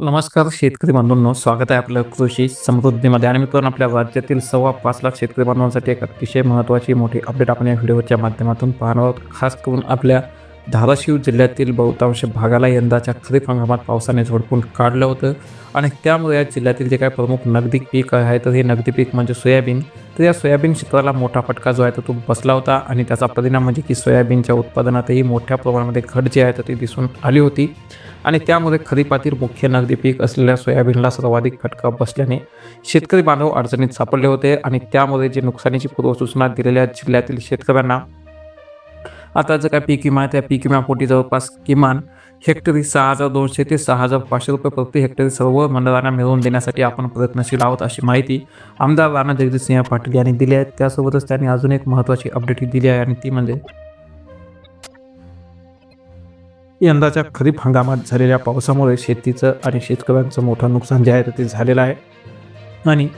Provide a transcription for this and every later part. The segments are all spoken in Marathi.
नमस्कार शेतकरी बांधवांनो. स्वागत आहे आपलं कृषी समृद्धीमध्ये. आणि मित्रांनो आपल्या राज्यातील सव्वा पाच लाख शेतकरी बांधवांसाठी एक अतिशय महत्त्वाची मोठी अपडेट आपण या व्हिडिओच्या माध्यमातून पाहणार आहोत. खास करून आपल्या धाराशिव जिल्ह्यातील बहुतांश भागाला यंदाच्या खरीप हंगामात पावसाने झोडपून काढलं होतं आणि त्यामुळे या जिल्ह्यातील जे काही प्रमुख नगदी पीक आहे तर हे नगदी पीक म्हणजे सोयाबीन. तर या सोयाबीन क्षेत्राला मोठा फटका जो आहे तो तो बसला होता आणि त्याचा परिणाम म्हणजे की सोयाबीनच्या उत्पादनातही मोठ्या प्रमाणामध्ये घट जी आहे तर ती दिसून आली होती. आणि त्यामुळे खरीपातील मुख्य नगदी पीक असलेल्या सोयाबीनला सर्वाधिक फटका बसल्याने शेतकरी बांधव अडचणीत सापडले होते आणि त्यामुळे जे नुकसानीची पूर्वसूचना दिलेल्या जिल्ह्यातील शेतकऱ्यांना आता जर काय पीक विमा आहे त्या पीक विम्यापोटी जवळपास किमान हेक्टरी सहा हजार दोनशे ते सहा हजार पाचशे रुपये प्रति हेक्टरी सर्व मंडळांना मिळवून देण्यासाठी आपण प्रयत्नशील आहोत अशी माहिती आमदार राणा जगजितसिंह पाटील यांनी दिली आहे. त्यासोबतच त्यांनी अजून एक महत्त्वाची अपडेट दिली आहे आणि ती म्हणजे यंदाच्या खरीप हंगामात झालेल्या पावसामुळे शेतीचं आणि शेतकऱ्यांचं मोठं नुकसान जे आहे ते झालेलं आहे. आणि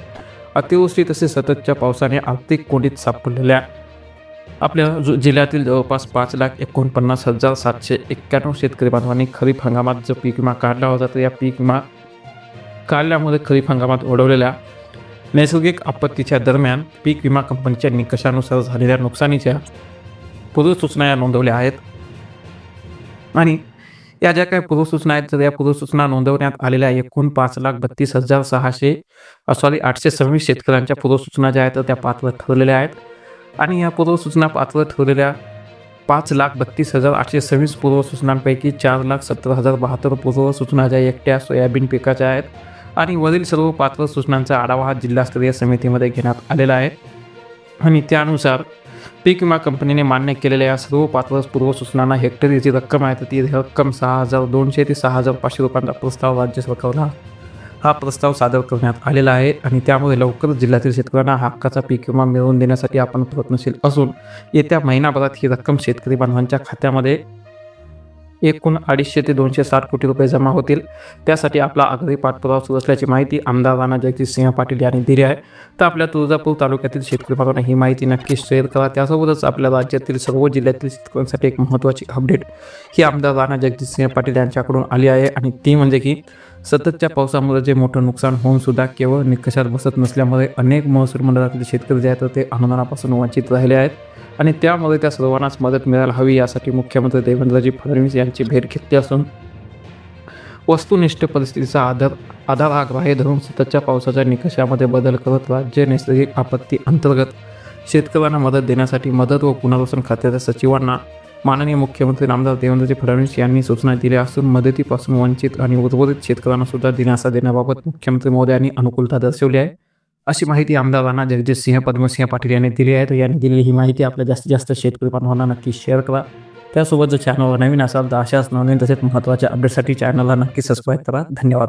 अतिवृष्टी तसेच सततच्या पावसाने आर्थिक कोंडीत सापडलेल्या आपल्या जो जिल्ह्यातील जवळपास पाच लाख एकोणपन्नास हजार सातशे एक्क्याण्णव शेतकरी बांधवांनी खरीप हंगामात जो पीक विमा काढला होता तर या पीक विमा काढल्यामुळे खरीप हंगामात ओढवलेल्या नैसर्गिक आपत्तीच्या दरम्यान पीक विमा कंपनीच्या निकषानुसार झालेल्या नुकसानीच्या पूर्वसूचना या नोंदवल्या आहेत. आणि या ज्या काही पूर्वसूचना आहेत तर या पूर्वसूचना नोंदवण्यात आलेल्या एकूण पाच लाख बत्तीस हजार सहाशे सॉरी आठशे सव्वीस शेतकऱ्यांच्या पूर्वसूचना ज्या आहेत तर त्या पात्र ठरलेल्या आहेत. आणि या पूर्वसूचना पात्र ठरलेल्या पाच लाख बत्तीस हजार आठशे सव्वीस पूर्वसूचनांपैकी चार लाख सत्तर हजार बहात्तर पूर्वसूचना ज्या एकट्या सोयाबीन पिकाच्या आहेत आणि वरील सर्व पात्र सूचनांचा आढावा हा जिल्हास्तरीय समितीमध्ये घेण्यात आलेला आहे. आणि त्यानुसार पीक विमा कंपनीने मान्य केलेल्या या सर्व पात्र पूर्वसूचनांना हेक्टरी जी रक्कम आहे तर ती रक्कम सहा हजार दोनशे ते सहा हजार पाचशे रुपयांचा प्रस्ताव राज्य सरकारला हा प्रस्ताव सादर करण्यात आलेला आहे आणि त्यामुळे लवकरच जिल्ह्यातील शेतकऱ्यांना हक्काचा पीक विमा मिळवून देण्यासाठी आपण प्रयत्नशील असून येत्या महिनाभरात ही रक्कम शेतकरी बांधवांच्या खात्यामध्ये एकूण अडीचशे ते दोनशे साठ कोटी रुपये जमा होतील. त्यासाठी आपला आग्रही पाठपुरावा सुरू असल्याची माहिती आमदार राणा जगजितसिंह पाटील यांनी दिली आहे. तर आपल्या तुळजापूर तालुक्यातील शेतकरी ही माहिती नक्कीच शेअर करा. त्यासोबतच आपल्या राज्यातील सर्व जिल्ह्यातील शेतकऱ्यांसाठी एक महत्त्वाची अपडेट ही आमदार राणा जगजितसिंह पाटील यांच्याकडून आली आहे. आणि ती म्हणजे की सततच्या पावसामुळे जे मोठं नुकसान होऊन सुद्धा केवळ निकषात बसत नसल्यामुळे अनेक महसूल मंडळातील शेतकरी जे आहेत तर ते अनुदानापासून वंचित राहिले आहेत. आणि त्यामध्ये त्या सर्वांनाच मदत मिळायला हवी यासाठी मुख्यमंत्री देवेंद्रजी फडणवीस यांची भेट घेतली असून वस्तुनिष्ठ परिस्थितीचा आधार आधार हा धरून सततच्या पावसाच्या निकषामध्ये बदल करत राज्य नैसर्गिक आपत्ती अंतर्गत शेतकऱ्यांना मदत देण्यासाठी मदत व पुनर्वसन खात्याच्या सचिवांना माननीय मुख्यमंत्री रामदास देवेंद्रजी फडणवीस यांनी सूचना दिल्या असून मदतीपासून वंचित आणि उर्वरित शेतकऱ्यांना सुद्धा दिलासा देण्याबाबत मुख्यमंत्री महोदयांनी अनुकूलता दर्शवली आहे. अशी माहिती आमदारांना जगजितसिंह पद्मसिंह पाटील यांनी दिली आहे. तर यांनी दिलेली ही माहिती आपल्या जास्तीत जास्त शेतकरी बांधवांना नक्की शेअर करा. त्यासोबत जर चॅनलवर नवीन असाल तर अशाच नवीन तसेच महत्त्वाच्या अपडेटसाठी चॅनलला नक्की सबस्क्राईब करा. धन्यवाद.